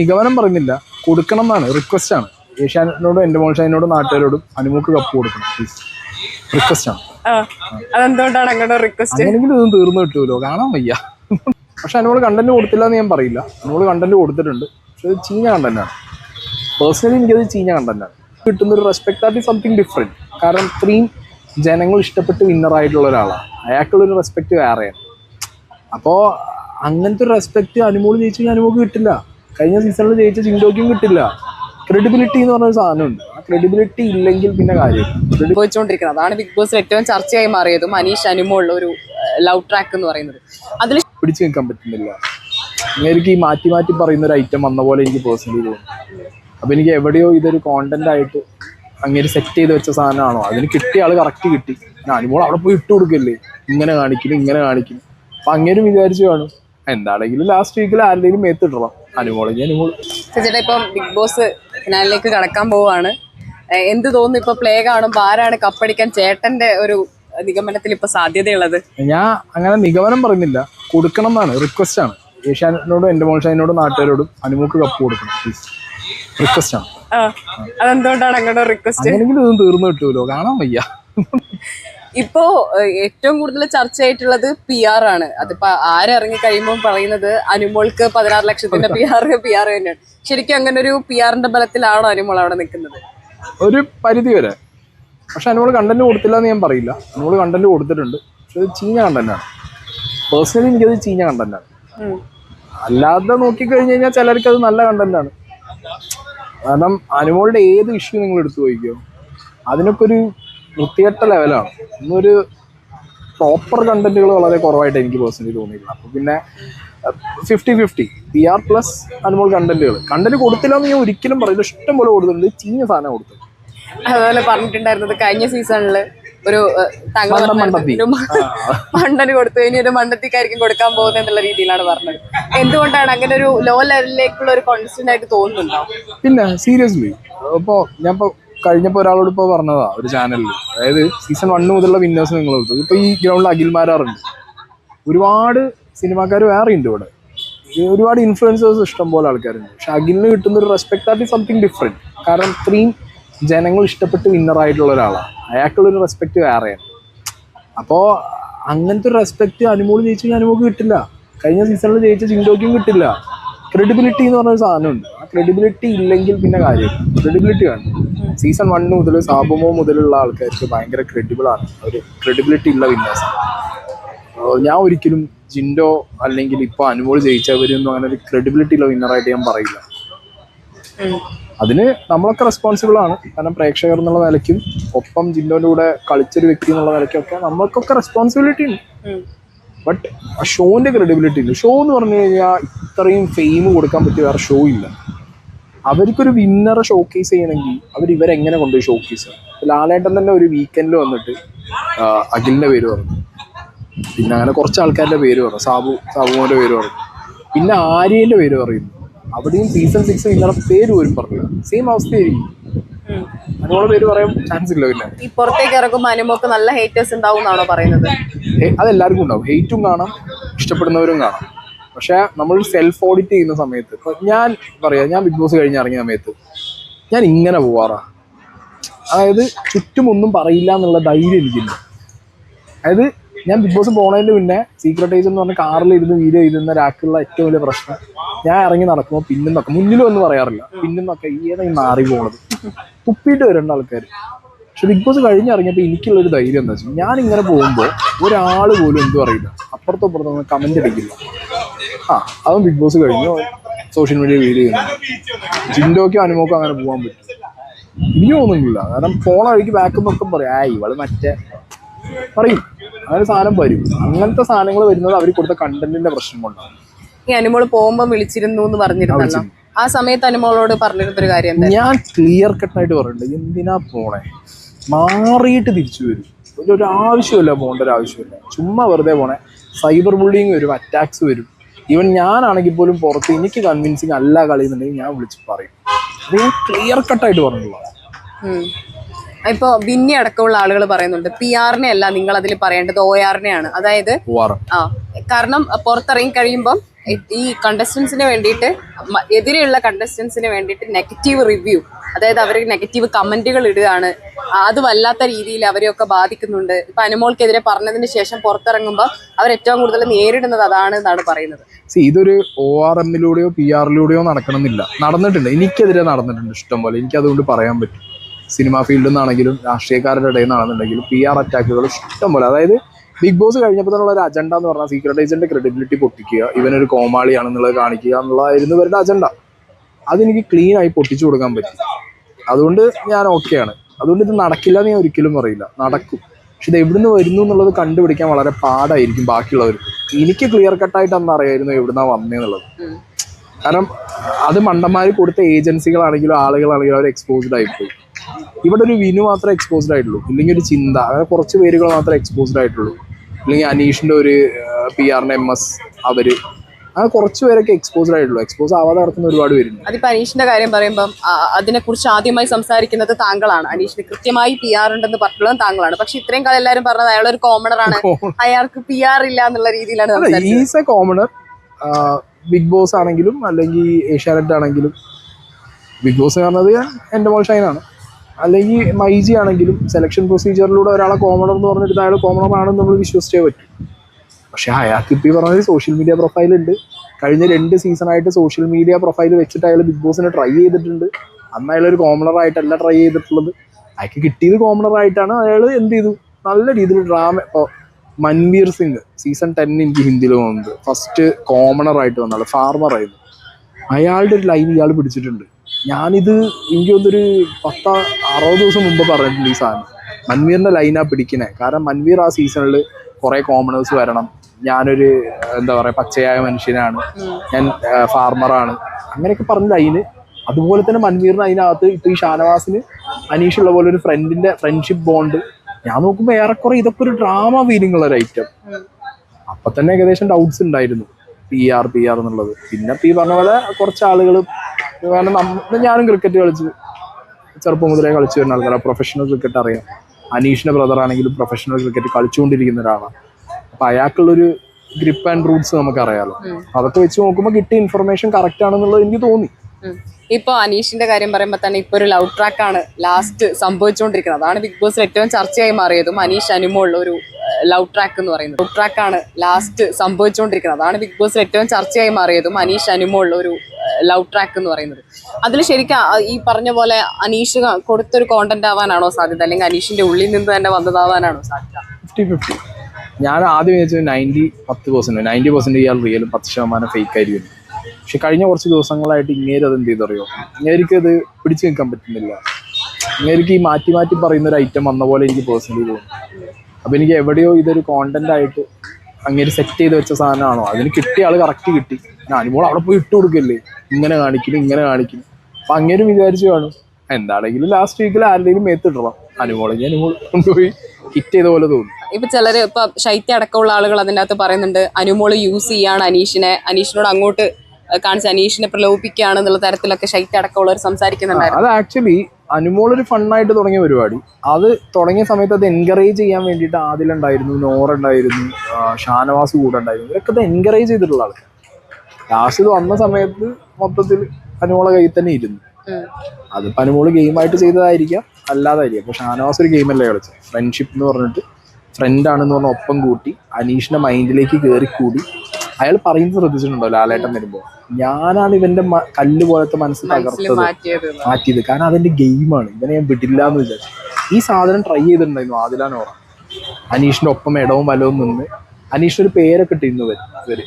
നിഗമനം പറയുന്നില്ല. കൊടുക്കണം എന്നാണ് റിക്വസ്റ്റ് ആണ്. ഏഷ്യാനോടും എന്റെ മോൾഷാനോടും നാട്ടുകാരോടും അനുമോക്ക് കപ്പ് കൊടുക്കണം. പ്ലീസ് റിക്വസ്റ്റ് ആണ്. അതെന്തുകൊണ്ടാണ് അങ്ങനെ റിക്വസ്റ്റ് അങ്ങനെങ്കിലും ഇതൊന്നും തീർന്നു കിട്ടുമല്ലോ. കാണാൻ വയ്യ. പക്ഷെ അനുമോൾ കണ്ടന്റ് കൊടുത്തില്ല എന്ന് ഞാൻ പറയില്ല. അനുമോൾ കണ്ടന്റ് കൊടുത്തിട്ടുണ്ട്. പക്ഷെ അത് ചീഞ്ഞ കണ്ടന്റാണ് പേഴ്സണലി എനിക്കത് ചീഞ്ഞ കണ്ടന്റാണ് കിട്ടുന്ന ഒരു റെസ്പെക്ട് ആയിട്ട് സംതിങ് ഡിഫറെന്റ് കാരണം ഇത്രയും ജനങ്ങൾ ഇഷ്ടപ്പെട്ട് വിന്നർ ആയിട്ടുള്ള ഒരാളാണ്. അയാൾക്കുള്ളൊരു റെസ്പെക്ട് വേറെയാണ്. അപ്പോൾ അങ്ങനത്തെ ഒരു റെസ്പെക്ട് അനുമോൾ ജയിച്ചു കഴിഞ്ഞാൽ അനുമോക്ക് കിട്ടില്ല. കഴിഞ്ഞ സീസണിൽ ജയിച്ച ചിന്തോക്കും കിട്ടില്ല. ക്രെഡിബിലിറ്റി എന്ന് പറഞ്ഞൊരു സാധനമുണ്ട്. ആ ക്രെഡിബിലിറ്റി ഇല്ലെങ്കിൽ പിന്നെ കാര്യം പോയിച്ചോണ്ടിരിക്കുന്നത് അതാണ് ബിഗ് ബോസ് ഏറ്റവും ചർച്ചയായി മാറിയതും അനീഷ് അനുമോളുള്ള ഒരു ലവ് ട്രാക്ക് എന്ന് പറയുന്നത്. അതിൽ പിടിച്ചു നിൽക്കാൻ പറ്റുന്നില്ല. എനിക്ക് ഈ മാറ്റി മാറ്റി പറയുന്ന ഒരു ഐറ്റം വന്ന പോലെ എനിക്ക് പേഴ്സണലി തോന്നുന്നു. അപ്പൊ എനിക്ക് എവിടെയോ ഇതൊരു കോണ്ടന്റ് ആയിട്ട് അങ്ങനെ സെറ്റ് ചെയ്ത് വെച്ച സാധനമാണോ? അതിന് കിട്ടിയ ആൾ കറക്റ്റ് കിട്ടി. അനുമോൾ അവിടെ പോയി ഇട്ട് കൊടുക്കല്ലേ? ഇങ്ങനെ കാണിക്കുന്നു ഇങ്ങനെ കാണിക്കുന്നു അപ്പൊ അങ്ങനെ വിചാരിച്ചു കാണും. എന്താണെങ്കിലും ലാസ്റ്റ് വീക്കിൽ ആരുടെയും മേത്തിടണം അനുമോളെങ്കിൽ അനുമോൾ ചേട്ടാ ഇപ്പം ബിഗ് ബോസ് ഫിനാലിലേക്ക് കടക്കാൻ പോവാണ്. എന്ത് തോന്നുന്നു ഇപ്പൊ പ്ലേ കാണുമ്പോൾ ആരാണ് കപ്പടിക്കാൻ ചേട്ടന്റെ ഒരു നിഗമനത്തിൽ ഇപ്പൊ സാധ്യതയുള്ളത്? ഞാൻ അങ്ങനെ നിഗമനം പറയുന്നില്ല. കൊടുക്കണം എന്നാണ്. റിക്വസ്റ്റ് ആണ്. ഏഷ്യാനോടും എന്റെ മോൾഷാനോടും നാട്ടുകാരോടും അനുമോക്ക് കപ്പ് കൊടുക്കണം. പ്ലീസ് റിക്വസ്റ്റ് ആണ്. ആ അതെന്തുകൊണ്ടാണ് അങ്ങോട്ട് റിക്വസ്റ്റ് തീർന്നു കിട്ടുമല്ലോ. കാണാൻ വയ്യ. ഇപ്പോ ഏറ്റവും കൂടുതൽ ചർച്ചയായിട്ടുള്ളത് പി ആർ ആണ്. അതിപ്പോ ആരിറങ്ങി കഴിയുമ്പോൾ പറയുന്നത് അനുമോൾക്ക് പതിനാറ് ലക്ഷത്തിന്റെ പി ആർ പി ആർ തന്നെയാണ്. ശരിക്കും അങ്ങനെ ഒരു പി ആറിന്റെ ബലത്തിലാണോ അനുമോൾ അവിടെ നിൽക്കുന്നത്? ഒരു പരിധി വരെ. പക്ഷെ അനുമോൾ കണ്ടന്റ് കൊടുത്തില്ല എന്ന് ഞാൻ പറയില്ല. അനുമോൾ കണ്ടന്റ് കൊടുത്തിട്ടുണ്ട്. പക്ഷെ അത് ചീഞ്ഞ കണ്ടന്റാണ് പേഴ്സണലി എനിക്കത് ചീഞ്ഞ കണ്ടന്റാണ് അല്ലാതെ നോക്കിക്കഴിഞ്ഞ് കഴിഞ്ഞാൽ ചിലർക്ക് അത് നല്ല കണ്ടന്റാണ് കാരണം അനുമോളുടെ ഏത് ഇഷ്യൂ നിങ്ങൾ എടുത്തു പോയിക്കോ അതിനൊക്കെ ഒരു വൃത്തികെട്ട ലെവലാണ്. ഇന്നൊരു പ്രോപ്പർ കണ്ടന്റുകൾ വളരെ കുറവായിട്ട് എനിക്ക് പേഴ്സണലി തോന്നിയില്ല അപ്പോൾ പിന്നെ fifty fifty P R plus Anumol കണ്ടന്റുകൾ content കൊടുത്തില്ല എന്ന് ഞാൻ ഒരിക്കലും പറയില്ല. ഇഷ്ടം പോലെ കൊടുത്തിട്ടുണ്ട്. ചീഞ്ഞ സാധനം കൊടുത്തു അതുപോലെ പറഞ്ഞിട്ടുണ്ടായിരുന്നത് കഴിഞ്ഞ സീസണിൽ ഒരു മണ്ടന് കൊടുത്തു. ഇനി ഒരു മണ്ടത്തിക്കായിരിക്കും കൊടുക്കാൻ പോകുന്നത് എന്നുള്ള രീതിയിലാണ് പറഞ്ഞത്. എന്തുകൊണ്ടാണ് അങ്ങനെ ഒരു ലോ ലെവലിലേക്കുള്ള ഒരു കോൺസ്റ്റന്റ് ആയിട്ട് തോന്നുന്നുണ്ടോ? പിന്നെ സീരിയസ്ലി ഇപ്പോൾ ഞാൻ കഴിഞ്ഞപ്പോൾ ഒരാളോട് ഇപ്പോൾ പറഞ്ഞതാ ഒരു ചാനലിൽ അതായത് സീസൺ വണ്ണ് മുതലുള്ള വിന്നേഴ്സ് നിങ്ങൾ കൊടുത്തു ഇപ്പോൾ ഈ ഗ്രൗണ്ടിൽ അഖിൽമാരാറുണ്ട് ഒരുപാട് സിനിമാക്കാർ വേറെ ഉണ്ട് ഇവിടെ ഒരുപാട് ഇൻഫ്ലുവൻസേഴ്സ് ഇഷ്ടം പോലെ ആൾക്കാരുണ്ട്. പക്ഷെ അഖിലിന് കിട്ടുന്ന ഒരു റെസ്പെക്ട് ആയിട്ട് സംതിങ് ഡിഫറെന്റ് കാരണം ഇത്രയും ജനങ്ങൾ ഇഷ്ടപ്പെട്ട് വിന്നർ ആയിട്ടുള്ള ഒരാളാണ്. അയാൾക്കുള്ള ഒരു റെസ്പെക്ട് വേറെയാണ്. അപ്പോ അങ്ങനത്തെ ഒരു റെസ്പെക്ട് അനുമോൾ ജയിച്ചു കഴിഞ്ഞാൽ അനുമോക്ക് കിട്ടില്ല. കഴിഞ്ഞ സീസണിൽ ജയിച്ച ചിന്തോക്കും കിട്ടില്ല. ക്രെഡിബിലിറ്റി എന്ന് പറഞ്ഞൊരു സാധനമുണ്ട്. ക്രെഡിബിലിറ്റി ഇല്ലെങ്കിൽ പിന്നെ കാര്യം ക്രെഡിബിലിറ്റി വേണം. സീസൺ വൺ മുതൽ സാബുമോ മുതലുള്ള ആൾക്കാർക്ക് ഭയങ്കര ക്രെഡിബിൾ ആണ്. ഒരു ക്രെഡിബിലിറ്റി ഉള്ള വിന്നേഴ്സ് ഞാൻ ഒരിക്കലും ജിൻഡോ അല്ലെങ്കിൽ ഇപ്പൊ അനുമോൾ ജയിച്ചവരൊന്നും അങ്ങനെ ഒരു ക്രെഡിബിലിറ്റി ഉള്ള വിന്നറായിട്ട് ഞാൻ പറയില്ല. അതിന് നമ്മളൊക്കെ റെസ്പോൺസിബിൾ ആണ്. കാരണം പ്രേക്ഷകർ എന്നുള്ള നിലയ്ക്കും ഒപ്പം ജിൻഡോന്റെ കൂടെ കളിച്ചൊരു വ്യക്തി എന്നുള്ള നിലയ്ക്കൊക്കെ നമ്മൾക്കൊക്കെ റെസ്പോൺസിബിലിറ്റി ഉണ്ട്. ബട്ട് ആ ഷോന്റെ ക്രെഡിബിലിറ്റി ഉണ്ട് ഷോ എന്ന് പറഞ്ഞു കഴിഞ്ഞാൽ ഇത്രയും ഫെയിം കൊടുക്കാൻ പറ്റിയ വേറെ ഷോ ഇല്ല. അവർക്കൊരു വിന്നറെ ഷോക്കേസ് ചെയ്യണമെങ്കിൽ അവർ ഇവരെങ്ങനെ കൊണ്ടുപോയി ഷോക്കേസ് ചെയ്യും ലാലേട്ടൻ തന്നെ ഒരു വീക്കെൻഡിൽ വന്നിട്ട് അഖിലിന്റെ പേര് പറഞ്ഞു. പിന്നെ അങ്ങനെ കുറച്ച് ആൾക്കാരുടെ പേര് പറഞ്ഞു. സാബു സാബുമോന്റെ പേര് പറഞ്ഞു. പിന്നെ ആര്യേന്റെ പേര് പറയുന്നു. അവിടെയും സീസൺ സിക്സ് വിന്നറെ പേര് പോലും പറഞ്ഞില്ല. സെയിം അവസ്ഥയായിരിക്കും. പേര് പറയാൻ ചാൻസ് ഇല്ല പിന്നെ. ഈ പുറത്തേക്ക് ഇറങ്ങുമ്പോൾ അനുമോക്ക് നല്ല ഹേറ്റേഴ്സ് ഉണ്ടാവും എന്നാണോ പറയുന്നത്? അതെല്ലാവർക്കും ഉണ്ടാവും. ഹെയ്റ്റും കാണാം ഇഷ്ടപ്പെടുന്നവരും കാണാം. പക്ഷെ നമ്മൾ സെൽഫ് ഓഡിറ്റ് ചെയ്യുന്ന സമയത്ത് ഇപ്പൊ ഞാൻ പറയാ ഞാൻ ബിഗ് ബോസ് കഴിഞ്ഞ് ഇറങ്ങിയ സമയത്ത് ഞാൻ ഇങ്ങനെ പോവാറാ. അതായത് ചുറ്റുമൊന്നും പറയില്ല എന്നുള്ള ധൈര്യം എനിക്കില്ല. അതായത് ഞാൻ ബിഗ് ബോസ് പോണതിന് മുന്നേ സീക്രട്ടൈസ് എന്ന് പറഞ്ഞ കാറിൽ ഇരുന്ന് വീഡിയോ ചെയ്തുന്ന ഒരാൾക്കുള്ള ഏറ്റവും വലിയ പ്രശ്നം ഞാൻ ഇറങ്ങി നടക്കുമ്പോൾ പിന്നെന്നൊക്കെ മുന്നിലും ഒന്നും പറയാറില്ല. പിന്നെന്നൊക്കെ ഏതാ ഈ മാറി പോണത്. തുപ്പിയിട്ട് വരേണ്ട ആൾക്കാർ പക്ഷെ ബിഗ് ബോസ് കഴിഞ്ഞിറങ്ങിയപ്പോൾ എനിക്കുള്ള ഒരു ധൈര്യം എന്താ വെച്ചാൽ ഞാൻ ഇങ്ങനെ പോകുമ്പോൾ ഒരാൾ പോലും എന്തും അറിയില്ല. അപ്പുറത്തും അപ്പുറത്തും കമന്റ് അടിക്കില്ല. ആ അവൻ ബിഗ് ബോസ് കഴിഞ്ഞു. സോഷ്യൽ മീഡിയ വീഡിയോ ചെയ്യുന്നു. ജിൻഡോക്കും അനുമോക്കും അങ്ങനെ പോകാൻ പറ്റും. എനിക്ക് തോന്നുന്നില്ല കാരണം പോണ വഴിക്ക് ബാക്കും ഒക്കെ പറയും. ആ ഇവൾ മറ്റേ പറയും. അങ്ങനെ സാധനം വരും. അങ്ങനത്തെ സാധനങ്ങൾ വരുന്നത് അവർ കൊടുത്ത കണ്ടന്റിന്റെ പ്രശ്നം കൊണ്ടാണ്. ഈ അനുമോൾ പോകുമ്പോൾ വിളിച്ചിരുന്നു എന്ന് പറഞ്ഞിരുന്നല്ലോ. ആ സമയത്ത് അനുമോളോട് പറഞ്ഞിരുന്നൊരു കാര്യം ഞാൻ ക്ലിയർ കട്ടായിട്ട് പറയുന്നുണ്ട് എന്തിനാ പോണേ മാറിയിട്ട് തിരിച്ചു വരും. ഒരു ഒരു ആവശ്യമില്ല പോകേണ്ട ഒരു ആവശ്യമില്ല. ചുമ്മാ വെറുതെ പോണേ സൈബർ ബുള്ളിങ് വരും അറ്റാക്സ് വരും. ഈവൻ ഞാനാണെങ്കിൽ പോലും പുറത്ത് എനിക്ക് കൺവിൻസിങ് അല്ല കളി എന്നുണ്ടെങ്കിൽ ഞാൻ വിളിച്ച് പറയും. അത് ഞാൻ ക്ലിയർ കട്ടായിട്ട് പറഞ്ഞിട്ടുള്ളതാണ്. ഇപ്പോ ഇപ്പൊ ബിന്നി അടക്കമുള്ള ആളുകൾ പറയുന്നുണ്ട് പി ആറിനെ അല്ല നിങ്ങൾ അതിൽ പറയേണ്ടത് ഒ ആറിനെയാണ് അതായത് ആ കാരണം പുറത്തിറങ്ങി കഴിയുമ്പം ഈ കണ്ടസ്റ്റൻസിന് വേണ്ടിയിട്ട് എതിരെയുള്ള കണ്ടസ്റ്റൻസിന് വേണ്ടിയിട്ട് നെഗറ്റീവ് റിവ്യൂ അതായത് അവർ നെഗറ്റീവ് കമന്റുകൾ ഇടുകയാണ്. അത് വല്ലാത്ത രീതിയിൽ അവരെയൊക്കെ ബാധിക്കുന്നുണ്ട്. ഇപ്പൊ അനുമോൾക്കെതിരെ പറഞ്ഞതിന് ശേഷം പുറത്തിറങ്ങുമ്പോൾ അവർ ഏറ്റവും കൂടുതൽ നേരിടുന്നത് അതാണ് എന്നാണ് പറയുന്നത്. ഇതൊരു ഒ ആർ എമ്മിലൂടെയോ പി ആറിലൂടെയോ നടക്കണമെന്നില്ല. നടന്നിട്ടുണ്ട് എനിക്കെതിരെ നടന്നിട്ടുണ്ട് ഇഷ്ടം പോലെ. എനിക്ക് അതുകൊണ്ട് പറയാൻ പറ്റും. സിനിമാ ഫീൽഡിൽ നിന്നാണെങ്കിലും രാഷ്ട്രീയക്കാരുടെ ഇടയിൽ നിന്നാണെന്നുണ്ടെങ്കിലും പി ആർ അറ്റാക്കുകൾ ഇഷ്ടം പോലെ. അതായത് ബിഗ് ബോസ് കഴിഞ്ഞപ്പോൾ തന്നെ ഒരു അജണ്ട എന്ന് പറഞ്ഞാൽ സീക്രട്ട് ക്രെഡിബിലിറ്റി പൊട്ടിക്കുക ഇവനൊരു കോമാളിയാണെന്നുള്ളത് കാണിക്കുക എന്നുള്ളതായിരുന്നു ഇവരുടെ അജണ്ട അതെനിക്ക് ക്ലീൻ ആയി പൊട്ടിച്ചു കൊടുക്കാൻ പറ്റി. അതുകൊണ്ട് ഞാൻ ഓക്കെയാണ് അതുകൊണ്ട് ഇത് നടക്കില്ല എന്ന് ഞാൻ ഒരിക്കലും പറയില്ല. നടക്കും. പക്ഷെ ഇത് എവിടുന്ന് വരുന്നു എന്നുള്ളത് കണ്ടുപിടിക്കാൻ വളരെ പാടായിരിക്കും ബാക്കിയുള്ളവർക്ക് എനിക്ക് ക്ലിയർ കട്ടായിട്ട് അന്ന് അറിയായിരുന്നു എവിടുന്നാ വന്നേന്നുള്ളത്. കാരണം അത് മണ്ടന്മാർ കൊടുത്ത ഏജൻസികളാണെങ്കിലും ആളുകളാണെങ്കിലും അവർ എക്സ്പോസ്ഡ് ആയിപ്പോയി. ഇവിടെ ഒരു വിനു മാത്രമേ എക്സ്പോസ്ഡ് ആയിട്ടുള്ളൂ. ഇല്ലെങ്കിൽ ഒരു ചിന്ത. അങ്ങനെ കുറച്ച് പേരുകൾ മാത്രമേ എക്സ്പോസ്ഡ് ആയിട്ടുള്ളൂ. അല്ലെങ്കിൽ അനീഷിന്റെ ഒരു പി ആറിന്റെ എം എസ് അവർ. അങ്ങനെ കുറച്ച് പേരൊക്കെ എക്സ്പോസ്ഡ് ആയിട്ടുള്ളൂ. എക്സ്പോസ് ആവാതെ നടക്കുന്ന ഒരുപാട് പേരുണ്ട്. അതിപ്പോ അനീഷിന്റെ കാര്യം പറയുമ്പം അതിനെ കുറിച്ച് ആദ്യമായി സംസാരിക്കുന്നത് താങ്കളാണ്. അനീഷിന് കൃത്യമായി പി ആർ ഉണ്ടെന്ന് പറഞ്ഞുള്ളത് താങ്കളാണ്. പക്ഷെ ഇത്രയും കാലം എല്ലാവരും പറഞ്ഞത് അയാൾ ഒരു കോമണർ ആണ്. അയാൾക്ക് പി ആർ ഇല്ല എന്നുള്ള രീതിയിലാണ് is a commoner Big Boss ആണെങ്കിലും അല്ലെങ്കിൽ ഏഷ്യാനെറ്റ് ആണെങ്കിലും. ബിഗ് ബോസ് പറഞ്ഞത് എന്റെ മോൾ ഷൈനാണ് അല്ലെങ്കിൽ മൈജി ആണെങ്കിലും സെലക്ഷൻ പ്രൊസീജിയറിലൂടെ ഒരാളെ കോമണർ എന്ന് പറഞ്ഞിട്ട് അയാൾ കോമണർ ആണെന്ന് നമ്മൾ വിശ്വസിച്ചേ പറ്റും. പക്ഷെ അയാൾക്ക് ഇപ്പൊ ഈ പറഞ്ഞത് സോഷ്യൽ മീഡിയ പ്രൊഫൈൽ ഉണ്ട്. കഴിഞ്ഞ രണ്ട് സീസണായിട്ട് സോഷ്യൽ മീഡിയ പ്രൊഫൈൽ വെച്ചിട്ട് അയാൾ ബിഗ് ബോസിനെ ട്രൈ ചെയ്തിട്ടുണ്ട്. അന്ന് അയാൾ ഒരു കോമണർ ആയിട്ടല്ല ട്രൈ ചെയ്തിട്ടുള്ളത്. അയാൾക്ക് കിട്ടിയത് കോമണർ ആയിട്ടാണ് അയാൾ എന്ത് ചെയ്തു? നല്ല രീതിയിൽ ഡ്രാമ ഇപ്പോൾ മൻവീർ സിംഗ് സീസൺ ടെൻ എനിക്ക് ഹിന്ദിയിൽ വന്നത്. ഫസ്റ്റ് കോമണർ ആയിട്ട് വന്നാൾ ഫാർമർ ആയിരുന്നു. അയാളുടെ ഒരു ലൈൻ ഇയാൾ പിടിച്ചിട്ടുണ്ട്. ഞാനിത് എനിക്ക് തോന്നുന്നൊരു പത്ത അറുപത് ദിവസം മുമ്പ് പറഞ്ഞിട്ടുണ്ട് ഈ സാധനം. മൻവീറിന്റെ ലൈനാണ് പിടിക്കണേ. കാരണം മൻവീർ ആ സീസണിൽ കുറേ കോമണേഴ്സ് വരണം. ഞാനൊരു എന്താ പറയാ പച്ചയായ മനുഷ്യനാണ്. ഞാൻ ഫാർമറാണ് അങ്ങനെയൊക്കെ പറഞ്ഞ ലൈന് അതുപോലെ തന്നെ മൻവീറിന് അതിനകത്ത് ഇപ്പൊ ഈ ഷാനവാസിന് അനീഷുള്ള പോലെ ഒരു ഫ്രണ്ടിന്റെ ഫ്രണ്ട്ഷിപ്പ് ബോണ്ട് ഞാൻ നോക്കുമ്പോൾ ഏറെക്കുറെ ഇതൊക്കെ ഒരു ഡ്രാമ ഫീലിംഗ് ഉള്ള ഒരു ഐറ്റം അപ്പൊ തന്നെ ഏകദേശം ഡൗട്ട്സ് ഉണ്ടായിരുന്നു. പി ആർ പി ആർ എന്നുള്ളത്. പിന്നെ ഈ പറഞ്ഞ പോലെ കുറച്ച് ആളുകൾ കാരണം ഞാനും ക്രിക്കറ്റ് കളിച്ച് ചെറുപ്പം മുതലേ കളിച്ചു വരുന്ന ആൾക്കാരാണ് പ്രൊഫഷണൽ ക്രിക്കറ്റ് അറിയാം. അനീഷിന്റെ ബ്രദർ ആണെങ്കിലും പ്രൊഫഷണൽ ക്രിക്കറ്റ് കളിച്ചുകൊണ്ടിരിക്കുന്ന ഒരാളാണ് അപ്പൊ അയാൾക്കുള്ളൊരു ഗ്രിപ്പ് ആൻഡ് റൂട്ട്സ് നമുക്ക് അറിയാമല്ലോ അതൊക്കെ വെച്ച് നോക്കുമ്പോൾ കിട്ടിയ ഇൻഫർമേഷൻ കറക്റ്റ് ആണെന്നുള്ളത് എനിക്ക് തോന്നി. ഇപ്പൊ അനീഷിന്റെ കാര്യം പറയുമ്പോൾ തന്നെ ഇപ്പൊ ഒരു ലവ് ട്രാക്ക് ആണ് ലാസ്റ്റ് സംഭവിച്ചുകൊണ്ടിരിക്കുന്നത് അതാണ് ബിഗ് ബോസിൽ ഏറ്റവും ചർച്ചയായി മാറിയതും അനീഷ് അനുമോൾ ഒരു ലവ് ട്രാക്ക് എന്ന് പറയുന്നത്. ലവ് ട്രാക്ക് ആണ് ലാസ്റ്റ് സംഭവിച്ചുകൊണ്ടിരിക്കുന്നത് അതാണ് ബിഗ് ബോസിൽ ഏറ്റവും ചർച്ചയായി മാറിയതും അനീഷ് അനുമോൾ ഒരു ലവ് ട്രാക്ക് എന്ന് പറയുന്നത്. അതിൽ ശരിക്കും ഈ പറഞ്ഞ പോലെ അനീഷ് കൊടുത്തൊരു കോണ്ടന്റ് ആവാനാണോ സാധ്യത? അല്ലെങ്കിൽ അനീഷിന്റെ ഉള്ളിൽ നിന്ന് തന്നെ വന്നതാവാനാണോ സാധ്യത? ഫിഫ്റ്റി ഫിഫ്റ്റി ഞാൻ ആദ്യം വിചാരിച്ചത് നയന്റി പത്ത് പെർസെന്റ് നയന്റി പെർസെന്റ് ഇയാൾ റിയലും പത്ത് ശതമാനം ഫേക്ക് ആയിരിക്കും. പക്ഷെ കഴിഞ്ഞ കുറച്ച് ദിവസങ്ങളായിട്ട് ഇങ്ങേര് അത് എന്ത് ചെയ്തറിയോ? ഇങ്ങേരിക്കത് പിടിച്ചു നിൽക്കാൻ പറ്റുന്നില്ല. ഇങ്ങേരിക്ക് ഈ മാറ്റി മാറ്റി പറയുന്ന ഒരു ഐറ്റം വന്ന പോലെ എനിക്ക് പേഴ്സണലി തോന്നുന്നു അപ്പം എനിക്ക് എവിടെയോ ഇതൊരു കോണ്ടന്റ് ആയിട്ട് അങ്ങനെ സെറ്റ് ചെയ്ത് വെച്ച സാധനമാണോ? അതിന് കിട്ടിയ ആൾ കറക്റ്റ് കിട്ടി. ഞാനിപ്പോൾ അവിടെ പോയി ഇട്ട് കൊടുക്കല്ലേ? ഇങ്ങനെ കാണിക്കുന്നു ഇങ്ങനെ കാണിക്കുന്നു അപ്പം അങ്ങേരും വിചാരിച്ചു കാണും. എന്താണെങ്കിലും ലാസ്റ്റ് വീക്കിൽ ആരുടെയും മേത്തിടണം അനുമോളെങ്കിൽ അനുമോൾ കൊണ്ടുപോയി ഹിറ്റ് ചെയ്ത പോലെ തോന്നി. ഇപ്പൊ ചിലര് ഇപ്പൊ ശൈത്യ അടക്കമുള്ള ആളുകൾ അതിന്റെ അകത്ത് പറയുന്നുണ്ട് അനുമോൾ യൂസ് ചെയ്യാണ് അനീഷിനെ. അനീഷിനോട് അങ്ങോട്ട് കാണിച്ച് അനീഷിനെ പ്രലോഭിക്കുകയാണ് എന്നുള്ള തരത്തിലൊക്കെ ശൈത്യ അടക്കമുള്ളവർ സംസാരിക്കുന്നുണ്ടായിരുന്നു. അത് ആക്ച്വലി അനുമോൾ ഒരു ഫണ്ണായിട്ട് തുടങ്ങിയ പരിപാടി. അത് തുടങ്ങിയ സമയത്ത് അത് എൻകറേജ് ചെയ്യാൻ വേണ്ടിയിട്ട് ആദിലുണ്ടായിരുന്നു നോർ ഉണ്ടായിരുന്നു ഷാനവാസ് കൂടെ ഉണ്ടായിരുന്നു. ഇവരൊക്കെ അത് എൻകറേജ് ചെയ്തിട്ടുള്ള ആൾക്കാർ ലാസ്റ്റ് ഇത് വന്ന സമയത്ത് മൊത്തത്തിൽ അനുമോളെ കയ്യിൽ തന്നെ ഇരുന്നു. അതിപ്പോ അനുമോൾ ഗെയിമായിട്ട് ചെയ്തതായിരിക്കാം അല്ലാതായിരിക്കും. അപ്പൊ ഷാനവാസ് ഒരു ഗെയിമല്ലേ കളിച്ചത് ഫ്രണ്ട്ഷിപ്പ് എന്ന് പറഞ്ഞിട്ട്. ഫ്രണ്ടാണെന്ന് പറഞ്ഞ ഒപ്പം കൂട്ടി അനീഷിന്റെ മൈൻഡിലേക്ക് കയറി കൂടി. അയാൾ പറയുന്നത് ശ്രദ്ധിച്ചിട്ടുണ്ടോ ലാലേട്ടൻ വരുമ്പോൾ ഞാനാണ് ഇവന്റെ കല്ല് പോലത്തെ മനസ്സ് മനസ്സിൽ തകർത്തത്. മാറ്റിയത് കാരണം അതെന്റെ ഗെയിമാണ് ഇവനെ ഞാൻ വിടില്ല എന്ന് വിചാരിച്ചു. ഈ സാധനം ട്രൈ ചെയ്തിട്ടുണ്ടായിരുന്നു ആദിലാനോറ അനീഷിന്റെ ഒപ്പം ഇടവും വലവും നിന്ന് അനീഷ് ഒരു പേരൊക്കെ ഇട്ടിരുന്നു ഇവർ.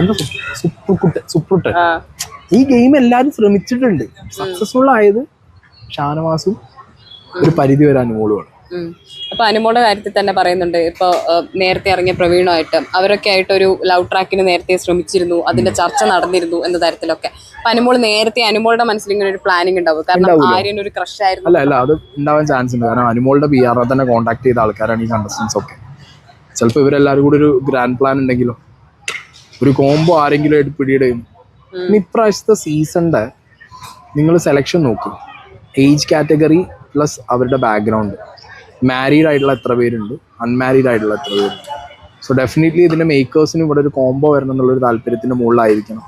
എന്താ സുപ്രുക്കുട്ടൻ സുപ്രുട്ടൻ. ഈ ഗെയിം എല്ലാരും ശ്രമിച്ചിട്ടുണ്ട്. സക്സസ്ഫുൾ ആയത് ഷാനവാസും ഒരു പരിധി വരെ അനുകൂലമാണ്. അപ്പൊ അനുമോടെ കാര്യത്തിൽ തന്നെ പറയുന്നുണ്ട് ഇപ്പൊ നേരത്തെ ഇറങ്ങിയ പ്രവീണുമായിട്ട് അവരൊക്കെ ആയിട്ട് ഒരു ലവ് ട്രാക്കിന് നേരത്തെ ശ്രമിച്ചിരുന്നു അതിന്റെ ചർച്ച നടന്നിരുന്നു എന്ന തരത്തിലൊക്കെ. അപ്പൊ അനുമോൾ നേരത്തെ അനുമോളുടെ മനസ്സിൽ ഇങ്ങനെ ഒരു പ്ലാനിങ് ഉണ്ടാവും. കാരണം ആര്യൻ ഒരു ക്രഷ് ആയിരുന്നു. അല്ല അല്ല അത് ഉണ്ടാവാൻ ചാൻസ് ഉണ്ട്. കാരണം അനുമോളുടെ പി ആർ തന്നെ കോൺടാക്ട് ചെയ്ത ആൾക്കാരാണ് ഈ കണ്ടസ്റ്റൻസ് ഒക്കെ. ചിലപ്പോൾ ഇവരെല്ലാവരും കൂടി ഒരു ഗ്രാൻഡ് പ്ലാൻ ഉണ്ടെങ്കിലും? ഒരു കോംബോ ആരെങ്കിലും ആയിട്ട് പിടിയിടുകയും. ഇനി ഇപ്രാവശ്യത്തെ സീസണിന്റെ നിങ്ങൾ സെലക്ഷൻ നോക്കും. ഏജ് കാറ്റഗറി പ്ലസ് അവരുടെ ബാക്ക്ഗ്രൗണ്ട് മാരീഡ് ആയിട്ടുള്ള എത്ര പേരുണ്ട്? അൺമാരീഡ് ആയിട്ടുള്ള എത്ര പേരുണ്ട്? സോ ഡെഫിനറ്റ്ലി ഇതിന്റെ മേക്കേഴ്സിന് ഇവിടെ ഒരു കോംബോ വരണം എന്നുള്ളൊരു താല്പര്യത്തിന്റെ മുകളിലായിരിക്കണം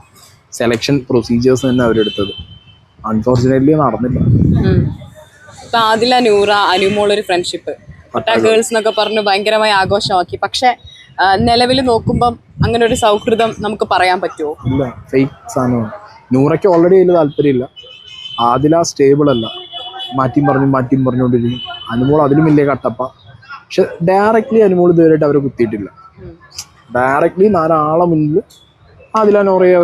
സെലക്ഷൻ പ്രൊസീജിയേഴ്സ് തന്നെ അവരെടുത്തത് അൺഫോർച്ചുനേറ്റ്ലി നടന്നില്ല. ഇപ്പൊ ആദില നൂറ അനുമോൾ ഒരു ഫ്രണ്ട്ഷിപ്പ് ഗേൾസ് എന്നൊക്കെ പറഞ്ഞ് ഭയങ്കരമായി ആഘോഷമാക്കി. പക്ഷെ നിലവിൽ നോക്കുമ്പം അങ്ങനെ ഒരു സൗഹൃദം നമുക്ക് പറയാൻ പറ്റുമോ ഇല്ല ഫേക്ക് സാധനമാണ്. നൂറയ്ക്ക് ഓൾറെഡി അതിൽ താല്പര്യമില്ല. ആദില സ്റ്റേബിൾ അല്ല. മാറ്റിയും പറഞ്ഞു മാറ്റിയും പറഞ്ഞുകൊണ്ടിരിക്കും. അനുമോൾ അതിലും വലിയ കട്ടപ്പ. പക്ഷെ ഡയറക്റ്റ്ലി അനുമോൾ ഇതുവരെയായിട്ട് അവരെ കുത്തിയിട്ടില്ല. ഡയറക്റ്റ്ലി നാലാളെ മുന്നിൽ ആദില നോറയെ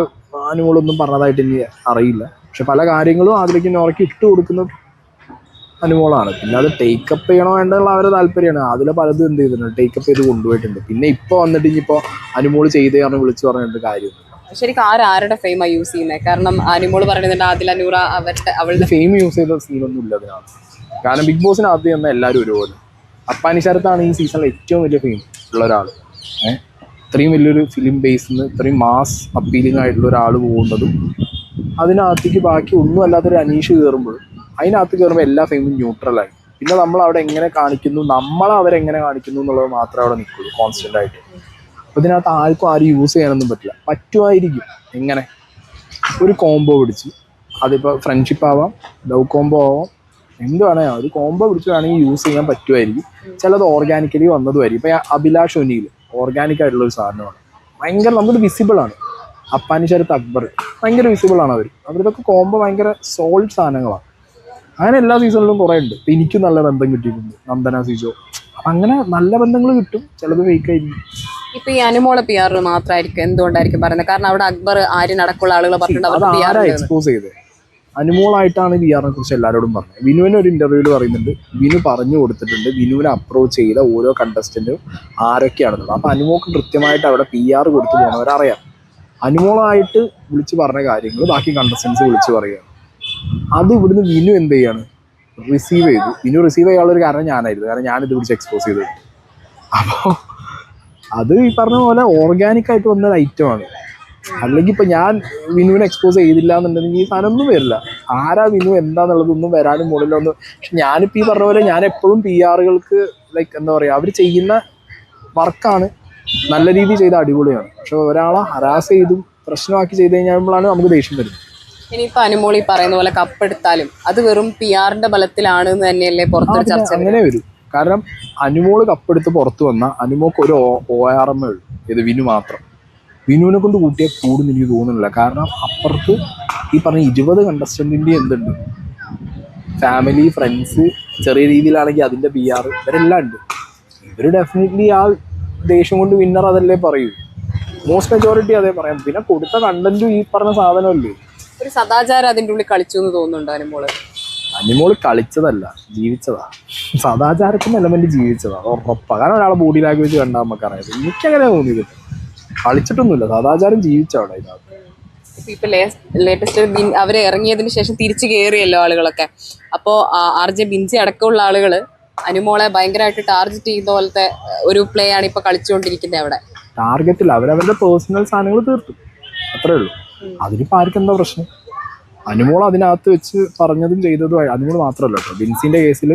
അനുമോളൊന്നും പറഞ്ഞതായിട്ട് എനിക്ക് അറിയില്ല. പക്ഷെ പല കാര്യങ്ങളും അതിലേക്ക് നോറയ്ക്ക് ഇട്ട് കൊടുക്കുന്ന അനുമോളാണ്. പിന്നെ അത് ടേക്കപ്പ് ചെയ്യണോ വേണ്ടുള്ള അവരെ താല്പര്യമാണ്. അതിൽ പലതും എന്ത് ചെയ്തിട്ടുണ്ട്. ടേക്കപ്പ് ചെയ്ത് കൊണ്ടുപോയിട്ടുണ്ട്. പിന്നെ ഇപ്പോൾ വന്നിട്ട് ഇനിയിപ്പോൾ അനുമോൾ ചെയ്തേ കാരണം വിളിച്ചു പറഞ്ഞിട്ട് കാര്യം ശരിക്കും ആര് ആരുടെ ഫെയിമാ യൂസ് ചെയ്യുന്നത് കാരണം അനുമോൾ പറയുന്നുണ്ട് ആദില നൂറ അവരുടെ അവളുടെ ഫെയിം യൂസ് ചെയ്ത സീനൊന്നും ഇല്ല അതിനകത്ത്. കാരണം ബിഗ് ബോസിന് ആദ്യം തന്നെ എല്ലാവരും ഒരുപോലെ. അപ്പാനി ശരത്താണ് ഈ സീസണിൽ ഏറ്റവും വലിയ ഫെയിം ഉള്ള ഒരാൾ. ഏഹ് ഇത്രയും വലിയൊരു ഫിലിം ബേസിൽ നിന്ന് ഇത്രയും മാസ് അപ്പീലിംഗ് ആയിട്ടുള്ള ഒരാൾ പോകുന്നതും അതിനകത്തേക്ക് ബാക്കി ഒന്നും അല്ലാത്തൊരു അനീഷ് കയറുമ്പോൾ അതിനകത്ത് കയറുമ്പോൾ എല്ലാ ഫെയിമും ന്യൂട്രലായി പിന്നെ നമ്മൾ അവിടെ എങ്ങനെ കാണിക്കുന്നു നമ്മളെ അവരെങ്ങനെ കാണിക്കുന്നു എന്നുള്ളത് മാത്രമേ അവിടെ നിൽക്കുള്ളൂ കോൺസ്റ്റന്റ് ആയിട്ട്. അപ്പോൾ ഇതിനകത്ത് ആർക്കും ആരും യൂസ് ചെയ്യാനൊന്നും പറ്റില്ല. പറ്റുമായിരിക്കും. എങ്ങനെ? ഒരു കോംബോ പിടിച്ച്. അതിപ്പോൾ ഫ്രണ്ട്ഷിപ്പ് ആവാം ലവ് കോംബോ ആവാം എന്ത് വേണേ ഒരു കോംബോ പിടിച്ച് വേണമെങ്കിൽ യൂസ് ചെയ്യാൻ പറ്റുമായിരിക്കും. ചിലത് ഓർഗാനിക്കലി വന്നതുമായിരിക്കും. ഇപ്പം അഭിലാഷ് ഒനിയിൽ ഓർഗാനിക് ആയിട്ടുള്ള ഒരു സാധനമാണ്. ഭയങ്കര നമുക്ക് വിസിബിളാണ് അപ്പാനി ശരത്ത് അക്ബർ ഭയങ്കര വിസിബിളാണ് അവർ അവരിതൊക്കെ കോംബോ ഭയങ്കര സോൾഡ് സാധനങ്ങളാണ്. അങ്ങനെ എല്ലാ സീസണിലും കുറേ ഉണ്ട്. ഇപ്പം എനിക്കും നല്ല ബന്ധം കിട്ടിയിട്ടുണ്ട്. നന്ദന സിജോ. അങ്ങനെ നല്ല ബന്ധങ്ങൾ കിട്ടും. ചിലത് ഫേക്ക് ആയിരിക്കും. ഇപ്പൊ ഈ അനുമോളെ പി ആർ മാത്രമായിരിക്കും എന്തുകൊണ്ടായിരിക്കും പറയുന്നത്? കാരണം അവിടെ അക്ബർ ആര് നടക്കുള്ള ആളുകൾ പറഞ്ഞിട്ടുണ്ട്. എക്സ്പോസ് ചെയ്തത് അനുമോളായിട്ടാണ് വി ആറിനെ കുറിച്ച് എല്ലാവരോടും പറഞ്ഞത്. വിനുവിന് ഒരു ഇന്റർവ്യൂവിൽ പറയുന്നുണ്ട് വിനു പറഞ്ഞു കൊടുത്തിട്ടുണ്ട് വിനുവിനെ അപ്രോച്ച് ചെയ്ത ഓരോ കണ്ടസ്റ്റന്റും ആരൊക്കെയാണെന്നുള്ളത്. അപ്പൊ അനുമോക്ക് കൃത്യമായിട്ട് അവിടെ പി ആർ കൊടുത്തു പോകുന്നവരറിയാം അനുമോളായിട്ട് വിളിച്ചു പറഞ്ഞ കാര്യങ്ങൾ ബാക്കി കണ്ടസ്റ്റൻസ് വിളിച്ചു പറയുകയാണ്. അത് ഇവിടുന്ന് വിനു എന്ത് ചെയ്യാണ്? റിസീവ് ചെയ്തു. വിനു റിസീവ് ചെയ്യാനുള്ള ഒരു കാരണം ഞാനായിരുന്നു. കാരണം ഞാനിത് പിടിച്ച് എക്സ്പോസ് ചെയ്തു അപ്പോൾ അത് ഈ പറഞ്ഞ പോലെ ഓർഗാനിക് ആയിട്ട് വന്ന ഒരു ഐറ്റമാണ് അല്ലെങ്കിൽ ഇപ്പൊ ഞാൻ വിനുവിനെ എക്സ്പോസ് ചെയ്തില്ല എന്നുണ്ടെങ്കിൽ ഈ സാധനം ഒന്നും വരില്ല. ആരാ വിനു? എന്താന്നുള്ളതൊന്നും വരാനും മുകളിൽ ഒന്നും. പക്ഷെ ഞാനിപ്പോ ഈ പറഞ്ഞ പോലെ ഞാൻ എപ്പോഴും പി ആറുകൾക്ക് ലൈക്ക് എന്താ പറയാ അവർ ചെയ്യുന്ന വർക്കാണ് നല്ല രീതിയിൽ ചെയ്ത അടിപൊളിയാണ്. പക്ഷെ ഒരാളെ ഹരാസ് ചെയ്തും പ്രശ്നമാക്കി ചെയ്ത് കഴിഞ്ഞാൽ നമുക്ക് ദേഷ്യം വരുന്നത്. ഇനിയിപ്പോ അനുമോൾ ഈ പറയുന്ന പോലെ കപ്പെടുത്താലും അത് വെറും പി ആറിന്റെ ബലത്തിലാണ് എന്ന് തന്നെയല്ലേ ചർച്ച അങ്ങനെ വരും. കാരണം അനുമോൾ കപ്പെടുത്ത് പുറത്തു വന്ന അനുമോക്ക് ഒരു ഒ ആർ എം ഉള്ളൂ. ഇത് വിനു മാത്രം. വിനുവിനെ കൊണ്ട് കൂട്ടിയ കൂടുന്ന് എനിക്ക് തോന്നുന്നില്ല. കാരണം അപ്പുറത്ത് ഈ പറഞ്ഞ ഇരുപത് കണ്ടസ്റ്റന്റിന്റെ എന്തുണ്ട്? ഫാമിലി ഫ്രണ്ട്സ് ചെറിയ രീതിയിലാണെങ്കിൽ അതിന്റെ ബി ആർ ഇവരെല്ലാം ഉണ്ട്. ഇവർ ഡെഫിനറ്റ്ലി ആ ദേഷ്യം കൊണ്ട് വിന്നർ അതല്ലേ പറയൂ. മോസ്റ്റ് മെജോറിറ്റി അതേ പറയാം. പിന്നെ കൊടുത്ത കണ്ടന്റും ഈ പറഞ്ഞ സാധനമല്ലേ? ഒരു സദാചാരം അതിന്റെ ഉള്ളിൽ കളിച്ചു എന്ന് തോന്നുന്നുണ്ട് അനുമോൾ? അനുമോൾ കളിച്ചതല്ല ജീവിച്ചതാ. സദാചാരത്തിന് എലമെന്റ് ജീവിച്ചതാ ഉറപ്പാ. കാരണം ഒരാളെ ബോഡി ലാംഗ്വേജ് കണ്ടാൽ നമുക്കറിയാം. എനിക്കങ്ങനെ തോന്നിയത് കളിച്ചിട്ടൊന്നുമില്ല. സദാചാരം ജീവിച്ച അവിടെ ഇതിനകത്ത് ഇപ്പൊ ഇപ്പൊ ലേറ്റസ്റ്റ് അവർ ഇറങ്ങിയതിന് ശേഷം തിരിച്ചു കയറിയല്ലോ ആളുകളൊക്കെ. അപ്പോ ആർ ജെ ബിൻസി അടക്കമുള്ള ആളുകൾ അനുമോളെ ഭയങ്കരമായിട്ട് ടാർഗറ്റ് ചെയ്യുന്ന പോലത്തെ ഒരു പ്ലേ ആണ് ഇപ്പൊ കളിച്ചുകൊണ്ടിരിക്കുന്നത് അവിടെ. ടാർഗറ്റിൽ അവരവരുടെ പേഴ്സണൽ സാധനങ്ങൾ തീർത്തു. അത്രേ ഉള്ളൂ. അതിനിപ്പോ ആർക്കും എന്താ പ്രശ്നം? അനുമോൾ അതിനകത്ത് വെച്ച് പറഞ്ഞതും ചെയ്തതും അനുമോൾ മാത്രമല്ല കേട്ടോ. ബിൻസിന്റെ കേസിൽ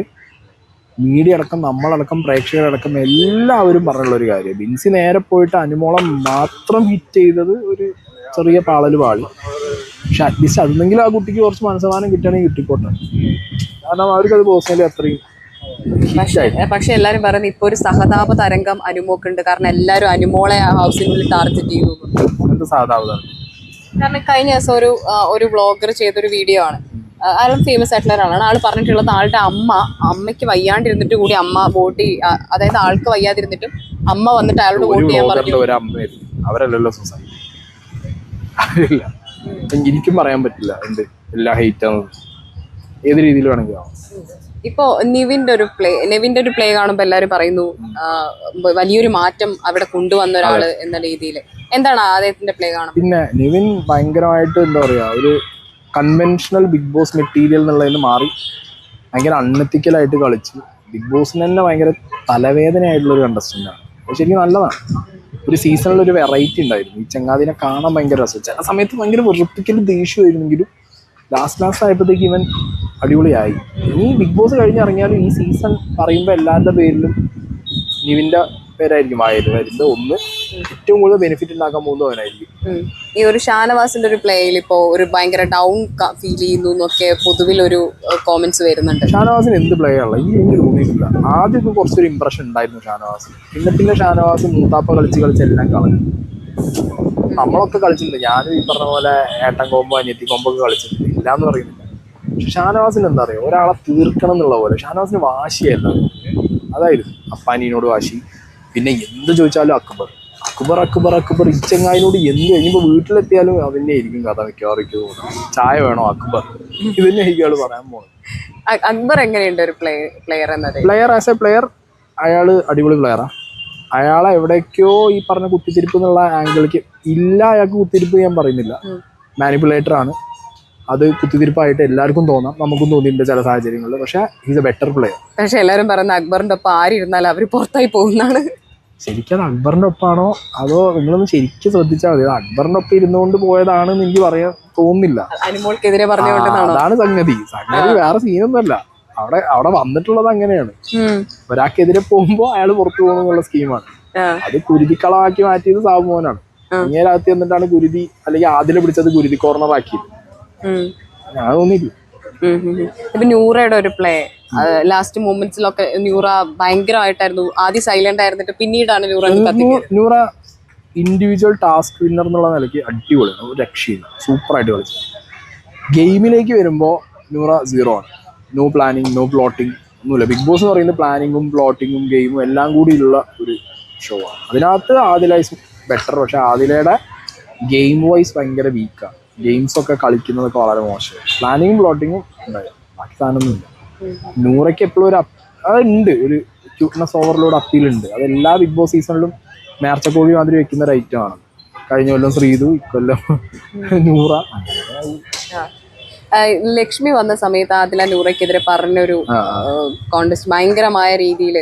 മീഡിയ അടക്കം നമ്മളടക്കം പ്രേക്ഷകരടക്കം എല്ലാവരും പറഞ്ഞുള്ള ഒരു കാര്യം. ബിൻസി നേരെ പോയിട്ട് അനുമോളം മാത്രം ഹിറ്റ് ചെയ്തത് ഒരു ചെറിയ പാളൽ പാളി പക്ഷെ അറ്റ്ലീസ്റ്റ് അതെന്നെങ്കിലും ആ കുട്ടിക്ക് കുറച്ച് മനസ്സമാനം കിട്ടുകയാണെങ്കിൽ കിട്ടിക്കോട്ടെ. കാരണം അവർക്കത് പേഴ്സണലി അത്രയും പക്ഷെ എല്ലാരും പറയുന്നത് ഇപ്പൊ ഒരു സഹതാപ തരംഗം അനുമോക്കുണ്ട്. കാരണം എല്ലാരും അനുമോളെ ആ ഹൗസിനുള്ളിൽ ടാർഗറ്റ് ചെയ്തു. കാരണം കഴിഞ്ഞ ദിവസം ഒരു ഒരു വ്ളോഗർ ചെയ്തൊരു വീഡിയോ ആണ്. ആ, അയാളും ഫേമസ് ആയിട്ടുള്ള ഒരാളാണ്. ആൾ പറഞ്ഞിട്ടുള്ളത് ആളുടെ അമ്മ അമ്മയ്ക്ക് വയ്യാണ്ടിരുന്നിട്ട് കൂടി അമ്മ വോട്ട് അതായത് ആൾക്ക് വയ്യാതിരുന്നിട്ടും അമ്മ വന്നിട്ട് അയാളോട് വോട്ട് ചെയ്യാൻ പറഞ്ഞു. അവരല്ലല്ലോ എനിക്കും പറയാൻ പറ്റില്ല എന്ത് എല്ലാ ഹെയ്റ്റാണ് ഏത് രീതിയിൽ ഇപ്പോ നിവിന്റെ ഒരു പ്ലേ നിവിന്റെ ഒരു പ്ലേ കാണുമ്പോൾ എല്ലാവരും പറയുന്നു വലിയൊരു മാറ്റം അവിടെ കൊണ്ടുവന്ന ഒരാൾ എന്ന രീതിയിൽ എന്താണ് അദ്ദേഹത്തിന്റെ പ്ലേ കാണുന്നത്? പിന്നെ നിവിൻ ഭയങ്കരമായിട്ട് എന്താ പറയാ ഒരു കൺവെൻഷണൽ ബിഗ് ബോസ് മെറ്റീരിയൽ എന്നുള്ളതിന് മാറി. ഭയങ്കര അൺഎത്തിക്കലായിട്ട് കളിച്ച്. ബിഗ് ബോസിന് തന്നെ ഭയങ്കര തലവേദനയായിട്ടുള്ളൊരു കണ്ടസ്റ്റന്റാണ് അത് ശരിക്കും നല്ലതാണ്. ഒരു സീസണിൽ ഒരു വെറൈറ്റി ഉണ്ടായിരുന്നു. ഈ ചങ്ങാതിനെ കാണാൻ ഭയങ്കര രസം ചില സമയത്ത് ഭയങ്കര വെറുപ്പിക്കൽ ദേഷ്യമായിരുന്നെങ്കിലും ലാസ്റ്റ് ലാസ്റ്റ് ആയപ്പോഴത്തേക്ക് ഇവൻ അടിപൊളിയായി. ഇനി ബിഗ് ബോസ് കഴിഞ്ഞിറങ്ങിയാലും ഈ സീസൺ പറയുമ്പോൾ എല്ലാവരുടെ പേരിലും നിവിന്റെ പേരായിരിക്കും വായിൽ വരുന്നത് ഒന്ന് ഏറ്റവും കൂടുതൽ ബെനിഫിറ്റ് ഉണ്ടാക്കാൻ പോകുന്നത് അവനായിരിക്കും. ഈ ഒരു ഷാനവാസിന്റെ ഒരു പ്ലേയിൽ ഇപ്പോ ഒരു ഭയങ്കര ഡൗൺ ഫീൽ ചെയ്യുന്നു എന്നൊക്കെ പൊതുവിൽ ഒരു കോമന്റ്സ് വരുന്നുണ്ട്. ഷാനവാസിന് എന്ത് പ്ലേ ആണല്ലോ ഈ എനിക്ക് തോന്നിയിട്ടില്ല ആദ്യമൊക്കെ കുറച്ചൊരു ഇമ്പ്രഷൻ ഉണ്ടായിരുന്നു ഷാനവാസ്. പിന്നെ പിന്നെ ഷാനവാസ് മൂത്താപ്പ കളിച്ച് കളിച്ച് എല്ലാം കളഞ്ഞു. നമ്മളൊക്കെ കളിച്ചിട്ടുണ്ട്. ഞാനും ഈ പറഞ്ഞ പോലെ ഏട്ടൻ കോമ്പോ അനിയത്തി കോമ്പോ ഒക്കെ കളിച്ചിട്ടുണ്ട്. ഇല്ലാന്ന് പറയുന്നില്ല. പക്ഷെ ഷാനവാസിന് എന്താ പറയുക ഒരാളെ തീർക്കണം എന്നുള്ള പോലെ. ഷാനവാസിന് വാശിയല്ല. അതായിരുന്നു. അപ്പാനിയോട് വാശി. പിന്നെ എന്ത് ചോദിച്ചാലും അക്ബർ. അക്ബർ അക്ബർ അക്ബർ. ഈ ചങ്ങായിനോട് എന്ത് കഴിഞ്ഞപ്പോ വീട്ടിലെത്തിയാലും അതിനെ ആയിരിക്കും കഥ മിക്കവാറും ചായ വേണോ അക്ബർ? ഇതന്നെ ഇയാൾ പറയാൻ പോകുന്നത് അക്ബർ എങ്ങനെയുണ്ട് ഒരു പ്ലേ പ്ലെയർ എന്നത് പ്ലെയർ ആസ് എ പ്ലെയർ അയാൾ അടിപൊളി പ്ലെയറാ അയാളെ എവിടേക്കോ ഈ പറഞ്ഞ കുത്തിത്തിരിപ്പ് എന്നുള്ള ആംഗിൾക്ക് ഇല്ല അയാൾക്ക് കുത്തിരിപ്പ് ഞാൻ പറയുന്നില്ല. മാനിപ്പുലേറ്റർ ആണ്. അത് കുത്തിത്തിരിപ്പായിട്ട് എല്ലാവർക്കും തോന്നാം. നമുക്കും തോന്നിയിട്ടുണ്ട് ചില സാഹചര്യങ്ങളിൽ പക്ഷേ ഈസ് എ ബെറ്റർ പ്ലെയർ പക്ഷെ എല്ലാവരും പറയുന്ന അക്ബറിന്റെ ഒപ്പം ആരിരുന്നാലും അവർ പുറത്തായി പോകുന്നതാണ്. ശരിക്കും അത് അക്ബറിന്റെ ഒപ്പാണോ അതോ നിങ്ങളൊന്ന് ശരിക്കും ശ്രദ്ധിച്ചാൽ മതി. അത് അക്ബറിന്റെ ഒപ്പം ഇരുന്നുകൊണ്ട് പോയതാണെന്ന് എനിക്ക് പറയാൻ തോന്നുന്നില്ല. അതാണ് സംഗതി. സംഗതി വേറെ സീനൊന്നുമല്ല. അവിടെ അവിടെ വന്നിട്ടുള്ളത് അങ്ങനെയാണ്. ഒരാൾക്കെതിരെ പോകുമ്പോൾ അയാൾ പുറത്തു പോകുന്നുള്ള സ്കീമാണ്. അത് കുരുതിക്കളമാക്കി മാറ്റിയത് സാബു മോനാണ്. അകത്ത് എന്നിട്ടാണ് കുരുതി അല്ലെങ്കിൽ ആദ്യം പിടിച്ചത് കുരുതി കോർണർ ആക്കിയത്. ഞാൻ തോന്നിയില്ല ഉം. ഇപ്പൊ ന്യൂറയുടെ ഒരു പ്ലേ ലാസ്റ്റ് മൂമെന്റ്സിലൊക്കെ ന്യൂറ ഭയങ്കരമായിട്ടായിരുന്നു. ആദ്യം സൈലന്റ് ആയിരുന്നിട്ട് പിന്നീടാണ് Nora Nora individual task winner എന്നുള്ള നിലയ്ക്ക് അടിപൊളിയാണ് ഒരു സൂപ്പർ സൂപ്പറായിട്ട് കളിച്ചു ഗെയിമിലേക്ക് വരുമ്പോൾ ന്യൂറ സീറോ ആണ്. നോ പ്ലാനിങ് നോ പ്ലോട്ടിങ് ഒന്നുമില്ല. ബിഗ് ബോസ് എന്ന് പറയുന്നത് പ്ലാനിങ്ങും പ്ലോട്ടിങ്ങും ഗെയിമും എല്ലാം കൂടിയുള്ള ഒരു ഷോ ആണ്. അതിനകത്ത് ആദിലൈസ് ബെറ്റർ പക്ഷെ ആദിലയുടെ ഗെയിം വൈസ് ഭയങ്കര വീക്കാണ് ഗെയിംസ് ഒക്കെ കളിക്കുന്നതൊക്കെ വളരെ മോശമാണ് പ്ലാനിങ്ങും പ്ലോട്ടിങ്ങും ഉണ്ടായി. ബാക്കി സാധനമൊന്നുമില്ല നൂറയ്ക്ക് എപ്പോഴും ഒരു അതുണ്ട്. ഒരു ക്യൂട്ട്നെസ് ഓവറിലൂടെ അപ്പീൽ ഉണ്ട് അത് എല്ലാ ബിഗ് ബോസ് സീസണിലും നേർച്ചക്കോഴി മാതിരി വെക്കുന്ന ഒരു ഐറ്റമാണ് ആണ്. കഴിഞ്ഞ കൊല്ലം ശ്രീതു ഇക്കൊല്ലം നൂറ. ലക്ഷ്മി വന്ന സമയത്ത് ആദില നൂറയ്ക്കെതിരെ പറഞ്ഞൊരു കോൺടസ്റ്റ് കോണ്ടസ്റ്റ് ഭയങ്കരമായ രീതിയിൽ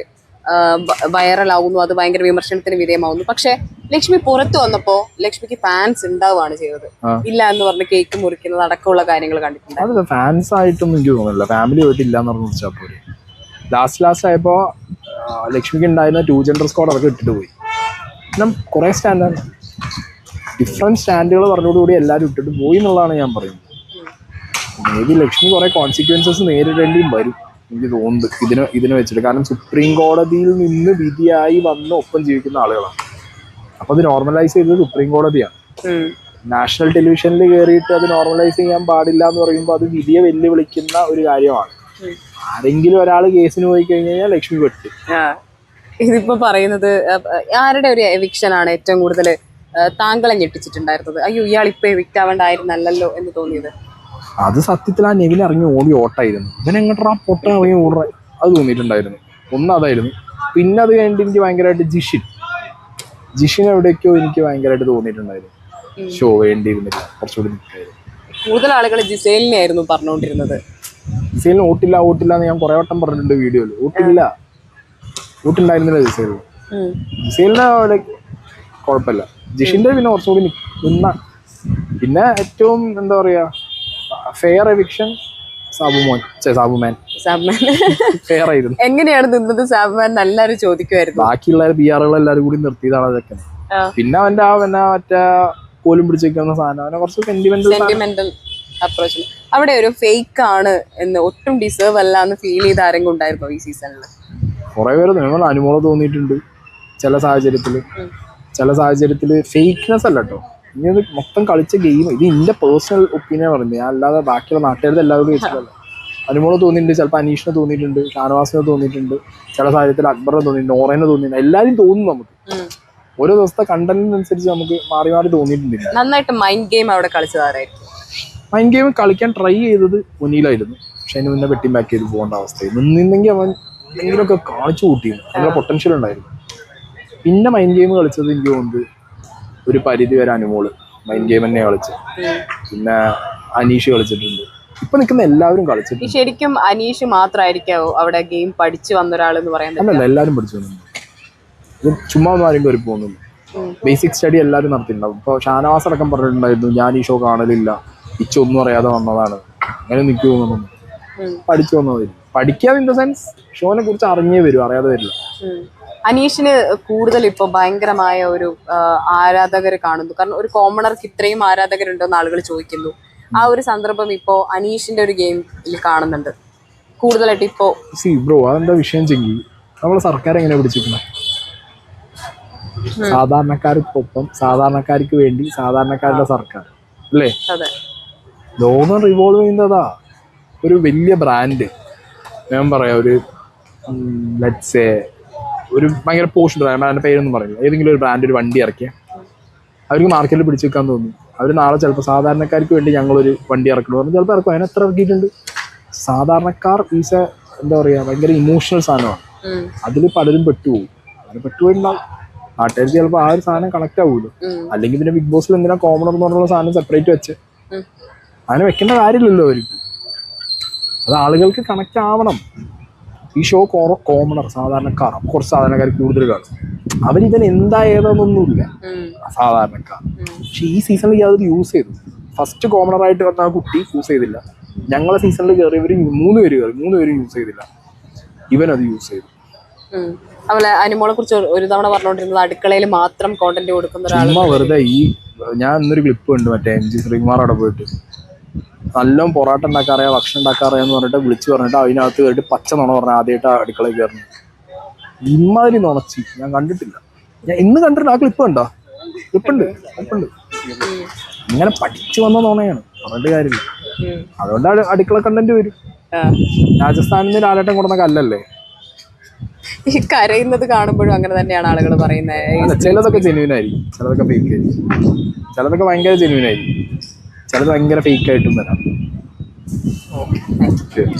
വൈറലാവുന്നു അത് ഭയങ്കര വിമർശനത്തിന് വിധേയമാകുന്നു പക്ഷെ ലക്ഷ്മി പുറത്തു വന്നപ്പോ ലക്ഷ്മിക്ക് ഫാൻസ് ഉണ്ടാവുകയാണ് ചെയ്തത്. ഇല്ല എന്ന് പറഞ്ഞ് കേക്ക് മുറിക്കുന്നത് അടക്കമുള്ള കാര്യങ്ങൾ കണ്ടിട്ടുണ്ട്. ഫാൻസ് ആയിട്ടൊന്നും എനിക്ക് തോന്നുന്നില്ല. ഫാമിലി ആയിട്ട് ഇല്ല എന്ന് പറഞ്ഞു ലാസ്റ്റ് ലാസ്റ്റ് ആയപ്പോ ലക്ഷ്മിക്ക് ഉണ്ടായിരുന്ന ടു ജെൻഡർ സ്കോഡ് അവർക്ക് ഇട്ടിട്ട് പോയി. പിന്നെ കുറെ സ്റ്റാൻഡാണ് ഡിഫറെന്റ് സ്റ്റാൻഡുകൾ പറഞ്ഞോടുകൂടി എല്ലാരും ഇട്ടിട്ട് പോയി എന്നുള്ളതാണ് ഞാൻ പറയുന്നത്. മേ ബി ലക്ഷ്മി കുറെ കോൺസിക്വൻസസ് നേരിടേണ്ടിയും വരും. എനിക്ക് തോന്നുന്നത് ഇതിന് ഇതിന് വെച്ചിട്ട്. കാരണം സുപ്രീം കോടതിയിൽ നിന്ന് വിധിയായി വന്ന് ഒപ്പം ജീവിക്കുന്ന ആളുകളാണ്. അപ്പൊ അത് നോർമലൈസ് ചെയ്തത് സുപ്രീം കോടതിയാണ് നാഷണൽ ടെലിവിഷനിൽ കയറിയിട്ട് അത് നോർമലൈസ് ചെയ്യാൻ പാടില്ല എന്ന് പറയുമ്പോൾ അത് വിധിയെ വെല്ലുവിളിക്കുന്ന ഒരു കാര്യമാണ്. ആരെങ്കിലും ഒരാൾ കേസിന് പോയി കഴിഞ്ഞു കഴിഞ്ഞാൽ ലക്ഷ്മി പെട്ടു. ഇതിപ്പോ പറയുന്നത് ആരുടെ ഒരു എവിക്ഷൻ ആണ് ഏറ്റവും കൂടുതൽ താങ്കളെ ഞെട്ടിച്ചിട്ടുണ്ടായിരുന്നത്? അയ്യോ ഇയാൾ ഇപ്പൊ എവിക്റ്റ് ആവേണ്ടായിരുന്നല്ലോ എന്ന് തോന്നിയത്? അത് സത്യത്തിൽ ആ നെവിൽ ഇറങ്ങി ഓടി ഓട്ടായിരുന്നു. ഇവൻ എങ്ങോട്ടാ പൊട്ട ഇറങ്ങി ഓടുക അത് തോന്നിയിട്ടുണ്ടായിരുന്നു. ഒന്ന് അതായിരുന്നു. പിന്നെ അത് കഴിഞ്ഞിട്ട് എനിക്ക് ഭയങ്കരമായിട്ട് ജിഷിൻ. ജിഷിൻ എവിടേക്കോ എനിക്ക് ഭയങ്കരമായിട്ട് തോന്നിയിട്ടുണ്ടായിരുന്നു. ഷോ വേണ്ടിയിരുന്നില്ല. കുറച്ചുകൂടി നിൽക്കായിരുന്നു. കൂടുതൽ ആളുകൾ ജിസേലിനെ ആയിരുന്നു പറഞ്ഞുകൊണ്ടിരുന്നത്. ജിസേലിന് ഓട്ടില്ല ഓട്ടില്ല എന്ന് ഞാൻ കുറെ വട്ടം പറഞ്ഞിട്ടുണ്ട് വീഡിയോയിൽ. ഓട്ടില്ല ഓട്ടുണ്ടായിരുന്നില്ല ജിസൈലിന്. ജിസേലിനെ ലൈക്ക് കുഴപ്പമില്ല. ജിഷിന്റെ പിന്നെ കുറച്ചുകൂടി നിന്ന. പിന്നെ ഏറ്റവും എന്താ പറയാ fair eviction Sabumon. Sabuman. Sabman. Fair ആയിരുന്നു. എങ്ങനെയാണ് നിന്നത് സാബ്മാൻ? നല്ലൊരു ചോദിക്കുമായിരുന്നു ബാക്കിയുള്ള ബി ആറുകൾ എല്ലാവരും കൂടി നിർത്തിയതാണ് അതൊക്കെ. പിന്നെ അവന്റെ ആ പിന്നെ മറ്റേ കോലും പിടിച്ചേക്കുന്ന സാധനം. അവനെ കുറച്ച് സെന്റിമെന്റൽ അപ്രോച്ച് അവിടെ ഒരു ഫേക്ക് ആണ് എന്ന് ഒട്ടും ഡിസേർവ് അല്ല എന്ന് ഫീൽ ചെയ്ത ആരെങ്കിലും ഉണ്ടായിരുന്നോ ഈ സീസണിൽ കുറെ പേര് നിങ്ങൾ അനുമോളം തോന്നിയിട്ടുണ്ട് ചില സാഹചര്യത്തിൽ ചില സാഹചര്യത്തിൽ ഫേക്ക്നെസ് അല്ല കേട്ടോ ഇനി അത് മൊത്തം കളിച്ച ഗെയിം ഇത് എന്റെ പേഴ്സണൽ ഒപ്പീനിയൻ പറഞ്ഞു ഞാൻ അല്ലാതെ ബാക്കിയുള്ള നാട്ടുകാരുടെ എല്ലാവരും വെച്ചിട്ടല്ല അനുമോൾ തോന്നിയിട്ടുണ്ട് ചിലപ്പോൾ അനീഷിനെ തോന്നിയിട്ടുണ്ട് ഷാനവാസിനെ തോന്നിയിട്ടുണ്ട് ചില സാഹചര്യത്തിൽ അക്ബറിനെ തോന്നിയിട്ടുണ്ട് നോറേനെ തോന്നിയിട്ടുണ്ട്. എല്ലാവരും തോന്നും നമുക്ക്. ഓരോ ദിവസത്തെ കണ്ടന്റിനനുസരിച്ച് നമുക്ക് മാറി മാറി തോന്നിയിട്ടുണ്ട്. നന്നായിട്ട് മൈൻഡ് ഗെയിം അവിടെ കളിച്ചതാരായിരിക്കും മൈൻഡ് ഗെയിം കളിക്കാൻ ട്രൈ ചെയ്തത് മുന്നിലായിരുന്നു പക്ഷെ അതിന് മുന്നേ വെട്ടി ബാക്ക് ചെയ്ത് പോകേണ്ട അവസ്ഥയായി. നിന്നില്ലെങ്കിൽ അവൻ എന്തെങ്കിലുമൊക്കെ കാണിച്ചു കൂട്ടിയിരുന്നു. നല്ല പൊട്ടൻഷ്യൽ ഉണ്ടായിരുന്നു. പിന്നെ മൈൻഡ് ഗെയിം കളിച്ചത് എനിക്ക് തോന്നുന്നത് ഒരു പരിധി വരെ അനുമോൾ മൈൻഡ് ഗെയിം തന്നെ കളിച്ച്. പിന്നെ അനീഷ് കളിച്ചിട്ടുണ്ട്. ഇപ്പൊ നിൽക്കുന്ന എല്ലാവരും കളിച്ചിട്ടുണ്ട്. ശരിക്കും അനീഷ് മാത്രമായിരിക്കാവോ അവിടെ ഗെയിം പഠിച്ചു വന്ന ഒരാൾ എന്ന് പറയുന്നത് അല്ലല്ല എല്ലാവരും പഠിച്ചു വന്നിട്ടുണ്ട് ചുമ്മാ ഒന്നും ആരും കയറി പോകുന്നില്ല ബേസിക് സ്റ്റഡി എല്ലാവരും നടത്തിയിട്ടുണ്ടാവും. ഇപ്പോൾ ഷാനവാസ് അടക്കം പറഞ്ഞിട്ടുണ്ടായിരുന്നു ഞാൻ ഈ ഷോ കാണലില്ല. ഇച്ച ഒന്നും അറിയാതെ വന്നതാണ്. അങ്ങനെ നിൽക്കു തോന്നുന്നു ഉം. പഠിച്ചു വന്നതായിരുന്നു പഠിക്കാതെ ഇൻ ദ സെൻസ് ഷോനെ കുറിച്ച് അറിഞ്ഞേ വരും അറിയാതെ വരില്ല. അനീഷിന് കൂടുതൽ ഇപ്പൊ ഭയങ്കരമായ ഒരു ആരാധകർ കാണുന്നു. കാരണം ഒരു കോമണർക്ക് ഇത്രയും ആരാധകരുണ്ടോന്ന് ആളുകൾ ചോദിക്കുന്നു. ആ ഒരു സന്ദർഭം ഇപ്പോ അനീഷിന്റെ ഒരു ഗെയിമിൽ കാണുന്നുണ്ട്. കൂടുതലായിട്ട് ഇപ്പോ സി ബ്രോ അതെന്താ വിഷയം ചെങ്കിൽ നമ്മളെ സർക്കാർ എങ്ങനെ പിടിച്ചിരിക്കുന്നത് സാധാരണക്കാർക്കൊപ്പം സാധാരണക്കാർക്ക് വേണ്ടി സാധാരണക്കാരുടെ സർക്കാർ. അല്ലേ? ലോകം റിവോൾവ് ചെയ്യുന്നതാ. ഒരു വലിയ ബ്രാൻഡ് ഞാൻ പറയാം ഒരു ലെറ്റ്സേ ഒരു ഭയങ്കര പോഷൻ ബ്രാൻഡ് പേരൊന്നും പറയില്ല. ഏതെങ്കിലും ഒരു ബ്രാൻഡ് ഒരു വണ്ടി ഇറക്കിയ. അവർക്ക് മാർക്കറ്റിൽ പിടിച്ചു വെക്കാൻ തോന്നും. അവർ നാളെ ചിലപ്പോൾ സാധാരണക്കാർക്ക് വേണ്ടി ഞങ്ങളൊരു വണ്ടി ഇറക്കണം. പറഞ്ഞാൽ ചിലപ്പോൾ ഇറക്കും. അതിനെത്ര ഇറക്കിയിട്ടുണ്ട്? സാധാരണക്കാർ ഈസ് എ എന്താ പറയുക ഭയങ്കര ഇമോഷണൽ സാധനമാണ്. അതിൽ പലരും പെട്ടുപോകും. അങ്ങനെ പെട്ടുപോയിട്ടുണ്ടാവും. നാട്ടുകാർ ചിലപ്പോൾ ആ ഒരു സാധനം കണക്ട് ആവുമല്ലോ അല്ലെങ്കിൽ പിന്നെ ബിഗ് ബോസിൽ എന്തിനാ കോമൺ എന്ന് പറഞ്ഞുള്ള സാധനം സെപ്പറേറ്റ് വെച്ച്. അങ്ങനെ വെക്കേണ്ട കാര്യമില്ലല്ലോ അവർക്ക്. അത് ആളുകൾക്ക് കണക്ട് ആവണം. ഈ ഷോ കോമണർ സാധാരണക്കാർ കുറച്ച് സാധാരണക്കാർ കൂടുതൽ കാണും. അവരിവൻ എന്താ ഏതാന്നൊന്നുമില്ല സാധാരണക്കാർ. പക്ഷെ ഈ സീസണിൽ യാതൊരു യൂസ് ചെയ്തു. ഫസ്റ്റ് കോമണർ ആയിട്ട് വന്ന ആ കുട്ടി യൂസ് ചെയ്തില്ല. ഞങ്ങളെ സീസണിൽ കയറിയവർ മൂന്ന് പേര് കയറി മൂന്ന് പേരും യൂസ് ചെയ്തില്ല. ഇവൻ അത് യൂസ് ചെയ്തു അവളെ അനുമോളെ കുറിച്ച് ഒരു തവണ പറഞ്ഞുകൊണ്ടിരുന്നത് അടുക്കളയിൽ മാത്രം കോണ്ടന്റ് കൊടുക്കുന്ന ഒരാൾ വെറുതെ ഈ ഞാൻ ഇന്നൊരു ക്ലിപ്പ് ഉണ്ട് മറ്റേ എം ജി ശ്രീകുമാർ അവിടെ പോയിട്ട്. നല്ലോണം പൊറാട്ട ഉണ്ടാക്കാറിയ ഭക്ഷണം ഉണ്ടാക്കാറിയാന്ന് പറഞ്ഞിട്ട് വിളിച്ചു പറഞ്ഞിട്ട് അതിനകത്ത് കയറിയിട്ട് പച്ച നുണ പറഞ്ഞ ആദ്യമായിട്ട് അടുക്കളയിൽ കയറുന്നത് ഇമാതിരി നുണച്ചി. ഞാൻ കണ്ടിട്ടില്ല. ഞാൻ ഇന്ന് കണ്ടിട്ട് ആ ക്ലിപ്പ് ഉണ്ടോ. ക്ലിപ്പുണ്ട് ക്ലിപ്പുണ്ട് ഇങ്ങനെ പഠിച്ചു വന്ന നുണയാണ്. പറഞ്ഞിട്ട് കാര്യമില്ല. അതുകൊണ്ടാണ് അതുകൊണ്ട് അട്- അടുക്കള കണ്ടന്റ് വരും. രാജസ്ഥാനിൽ നിന്ന് ലാലേട്ടൻ കൊടുന്ന കല്ലല്ലേ? ഈ കരയുന്നത് കാണുമ്പോഴും അങ്ങനെ തന്നെയാണ് ആളുകൾ പറയുന്നത്. ചിലതൊക്കെ ജെനുവിനായിരിക്കും ആയിരിക്കും. ചിലതൊക്കെ ഫേക്ക് ആയിരിക്കും. ചിലതൊക്കെ ഭയങ്കര ജെനുവിനായിരിക്കും ആയിരിക്കും. ചിലത് ഭയങ്കര ഫേക്ക് ആയിട്ടും വരാം. ശരി